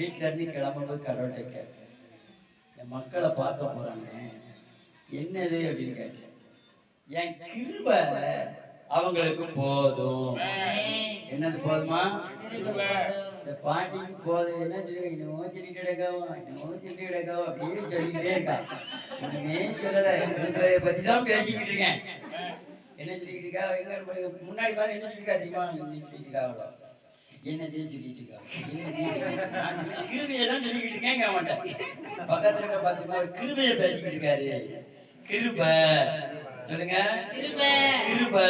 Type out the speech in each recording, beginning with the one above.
வீட்டுல இருந்து கிளம்பும்போது கடவுள்கிட்ட கேட்டேன். என் மக்களை பார்க்க போறாங்க என்னது? அப்படின்னு கேட்டேன். என் கிருபை அவங்களுக்கு போதும். என்னது போதுமா? இந்த பாட்டிக்கு போதும். என்ன சொல்லி இன்னும் சொல்லி கிடக்கவும் இன்னும் சொல்லி கிடக்கவும் அப்படியே சொல்லிக்கிட்டே இருக்கா. ஒண்ணுமே சொல்லல. கிருபையை பத்தி தான் பேசிக்கிட்டு இருக்கேன். என்ன சொல்லிக்கிட்டு இருக்கா? எங்க முன்னாடி மாதிரி என்ன சொல்லிருக்கா தெரியுமா? என்ன சொல்லிட்டு இருக்கா என்னதையும் சொல்லிட்டு இருக்கா? என்னதையும் நான் கிருபையை தான் சொல்லிக்கிட்டு இருக்கேன் மாட்டேன். பக்கத்துல இருக்க பார்த்துமா கிருபையை பேசிக்கிட்டு இருக்காரு. கிருபை. சொல்லுங்க. கிருபை. கிருபை.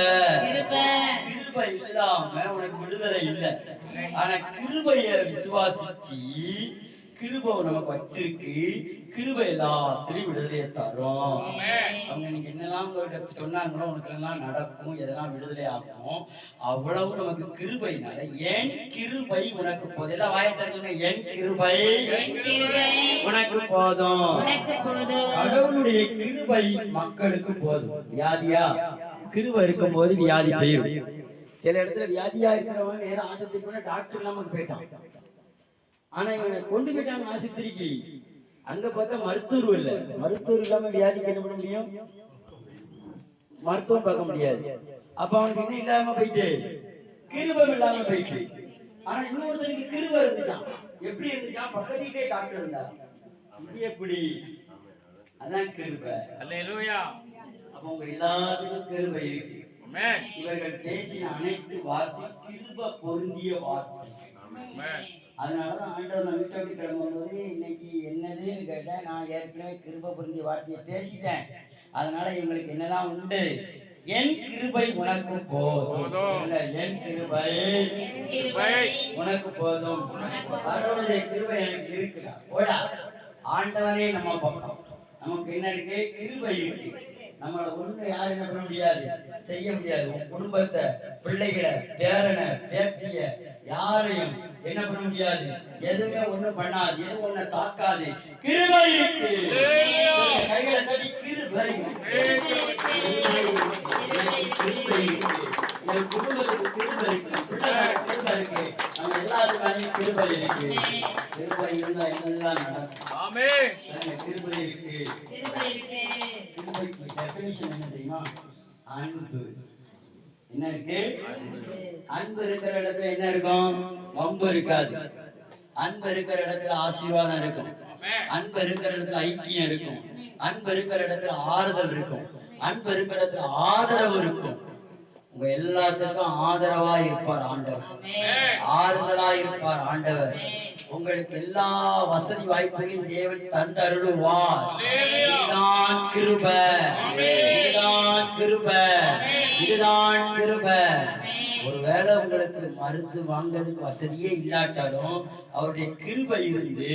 கிருபை. கிருபை இல்லாம உனக்கு விடுதலை இல்லை. ஆனா கிருபைய விசுவாசிச்சு கிருபை நமக்கு வச்சிருக்கு. கிருபை எல்லாத்திலையும் விடுதலையை தரும். அவங்க நீங்க என்னெல்லாம் சொன்னாங்களோ உனக்கு எல்லாம் நடக்கும் எதெல்லாம் விடுதலை ஆகும் அவ்வளவு நமக்கு கிருபைனால ஏன் கிருபை உனக்கு போதும் எல்லாம் வாயை தெரிஞ்சுங்க என் கிருபை என் கிருபை உனக்கு போதும். கடவுளுடைய கிருபை மக்களுக்கு போதும். வியாதியா? கிருபை இருக்கும்போது வியாதி போயிடும் சில இடத்துல வியாதியா இருக்கிறவங்க நேரம் போனா டாக்டர் இல்லாம போயிட்டான். ஆனா இவனை கொண்டு போயிட்டாங்க ஆஸ்பத்திரிக்கு அங்க பார்த்தா மருத்துவர் இல்ல. மருத்துவர் இல்லாம வியாதிக்கு என்ன பண்ண முடியும்? மருத்துவம் பார்க்க முடியாது. அப்ப அவனுக்கு என்ன இல்லாம போயிட்டு? கிருபம் இல்லாம போயிட்டு. ஆனா இன்னொருத்தனுக்கு கிருபம் இருந்துச்சான் எப்படி இருந்துச்சான் பக்கத்து வீட்டே டாக்டர் இருந்தா இது எப்படி? அதான் கிருபை. அல்லேலூயா அப்ப உங்க எல்லாத்துக்கும் கிருபை இருக்கு. ஆமென் இவர்கள் பேசின அனைத்து வார்த்தை கிருப பொருந்திய வார்த்தை. ஆமென் அதனாலதான் ஆண்டவர் நான் வீட்டை விட்டு கிளம்பும்போது இன்னைக்கு என்னதுன்னு கேட்டேன். நான் ஏற்கனவே கிருப பொருந்திய வார்த்தையை பேசிட்டேன். அதனால இவங்களுக்கு என்னதான் உண்டு? என் கிருபை உனக்கு போதும். என் கிருபை உனக்கு போதும். கிருபை எனக்கு இருக்குடா. போடா. ஆண்டவனே நம்ம பக்கம். நமக்கு என்ன இருக்கு? கிருபை இருக்கு. நம்மள ஒண்ணு யாரும் என்ன பண்ண முடியாது? செய்ய முடியாது. உன் குடும்பத்தை பிள்ளைகளை பேரனை பேத்திய யாரையும் என்ன பண்ண முடியாது? எதுவுமே ஒண்ணும் பண்ணாது எதுவும் ஒண்ணு தாக்காது. கிருபை இருக்கு கைகளை தட்டி கிருபை. என் குடும்பத்துக்கு கிருபை இருக்கு பிள்ளைகளுக்கு கிருபை இருக்கு. நம்ம எல்லாத்துக்கும் கிருபை இருக்கு. கிருபை இருந்தா என்னெல்லாம் நடக்கும்? ஆமென். சொல்லுங்க, கிருபை இருக்கு. கிருபை இருக்கு. கிருபைக்கு டெஃபினிஷன் என்ன தெரியுமா? அன்பு. என்ன இருக்கு? அன்பு. இருக்கிற இடத்துல என்ன இருக்கும்? வம்பு இருக்காது. அன்பு இருக்கிற இடத்துல ஆசீர்வாதம் இருக்கும். அன்பு இருக்கிற இடத்துல ஐக்கியம் இருக்கும். அன்பு இருக்கிற இடத்துல ஆறுதல் இருக்கும். அன்பு இருக்கிற இடத்துல ஆதரவு இருக்கும். உங்க எல்லாத்துக்கும் ஆதரவா இருப்பார் ஆண்டவர். ஆறுதலா இருப்பார் ஆண்டவர். உங்களுக்கு எல்லா வசதி வாய்ப்புகளையும் தேவன் தந்தருளுவார் கிருப. கிருப. இதுதான் கிருப. ஒருவேளை உங்களுக்கு மருந்து வாங்குறதுக்கு வசதியே இல்லாட்டாலும் அவருடைய கிருபை இருந்து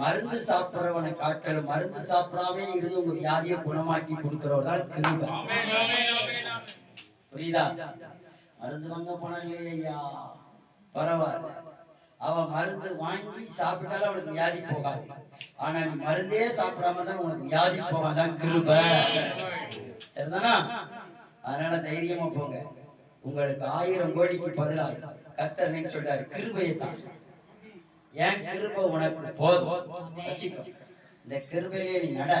மருந்து சாப்பிட்றவனை காட்டலும் மருந்து சாப்பிடாம இருந்து உங்க வியாதியை குணமாக்கி கொடுக்கிறவர் தான் கிருபை. புரியுதா? மருந்து வாங்க போனாங்களே ஐயா? பரவாயில்ல. அவ மருந்து வாங்கி சாப்பிட்டாலும் அவனுக்கு வியாதி போகாது. ஆனா நீ மருந்தே சாப்பிடாம தான் உனக்கு வியாதி போகாதான் கிருப. சரிதானா? அதனால தைரியமா போங்க. உங்களுக்கு ஆயிரம் கோடிக்கு பதிலாக கத்தர் என்ன சொல்றாரு? கிருபையை தான் ஏன் கிருபை உனக்கு போதும்? வச்சுக்கோ. இந்த கிருபையிலே நீ நட.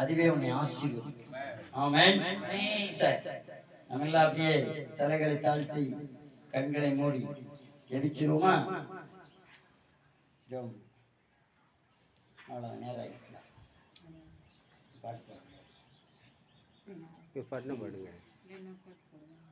அதுவே உன்னை ஆசீர்வதிக்கும். ஆமேன். சரி. நம்ம எல்லாம் அப்படியே தலைகளை தாழ்த்தி கண்களை மூடி ஜெபிச்சிருவோமா? அவ்வளோ நேரம் ஆயிடுச்சு. பாட்டு பாடு. பாட்டுனா பாடுங்க